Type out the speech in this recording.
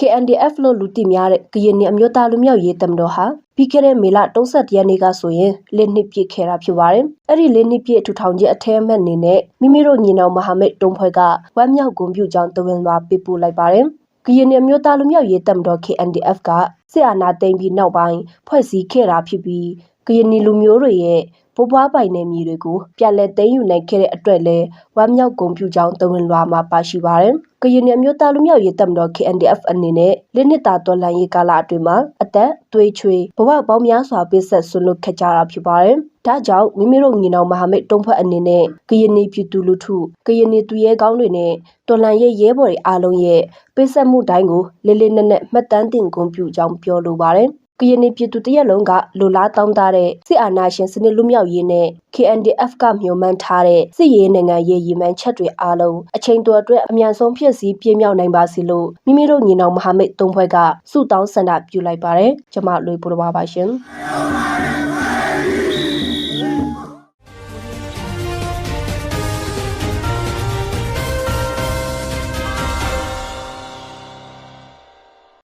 KNDF လို့လူသိများတဲ့ကရင်နီအမျိုးသားလူမျိုးရေးတမတော်ဟာပြီးခဲ့တဲ့မေလ31ရက်နေ့ကဆိုရင်လက်နှစ်ပြည့်ခဲ့တာဖြစ်ပါတယ်။အဲ့ဒီလက်နှစ်ပြည့်ထူထောင်ခြင်းအထက်အမှတ်အနေနဲ့မိမိတို့ညီနောင်မဟာမိတ်တုံးဖွဲ့ကဝမ်းမြောက်ဂုဏ်ပြုကြောင်းတဝင်လွှာပေးပို့လိုက်ပါတယ်။ကရင်နီအမျိုးသားလူမျိုးရေးတမတော် KNDF ကစစ်အာဏာသိမ်းပြီးနောက်ပိုင်းဖွဲ့စည်းခဲ့တာဖြစ်ပြီးကရင်နီလူမျိုးတွေရဲ့ ဘိုးဘွားပိုင်နယ်မြေတွေကိုပြန်လည်သိမ်းယူနိုင်ခဲ့တဲ့အတွက်လည်းဝမ်းမြောက်ဂုဏ်ပြုကြောင်းတဝင်လွှာမှာပါရှိပါတယ်။ကရင်နီအမျိုးသားလူမျိုးရေးတပ်မတော် KNDF အနေနဲ့လက်နစ်တာတော်လှန်ရေးကာလအတွင်းမှာအသက်သွေးချွေဘဝပေါင်းများစွာပေးဆက်ဆွလွတ်ခဲ့ကြတာဖြစ်ပါတယ်။ဒါကြောင့်မိမိတို့ညီနောင်မဟာမိတ်တုံးဖွဲ့အနေနဲ့ကရင်နီပြည်သူလူထုကရင်နီသူရဲကောင်းတွေနဲ့တော်လှန်ရေးရဲဘော်တွေအားလုံးရဲ့ပေးဆက်မှုတိုင်းကိုလေးလေးနက်နက်မှတ်တမ်းတင်ဂုဏ်ပြုကြောင်းပြောလိုပါတယ်။ ကရင်နီပြည်သူတရက်လုံးကလိုလားတောင်းတတဲ့စစ်အာဏာရှင်စနစ်လွတ်မြောက်ရေးနဲ့ KNDF ကမျှော်မှန်းထားတဲ့စစ်ရေးနိုင်ငံရေးရည်မှန်းချက်တွေအားလုံးအချိန်တိုအတွက်အမြန်ဆုံးဖြစ်စည်းပြည့်မြောက်နိုင်ပါစေလို့မိမိတို့ညီနောင်မဟာမိတ်သုံးဖွဲ့ကဆုတောင်းဆန္ဒပြုလိုက်ပါတယ်။ကျွန်မလွေပူတော်ပါရှင်။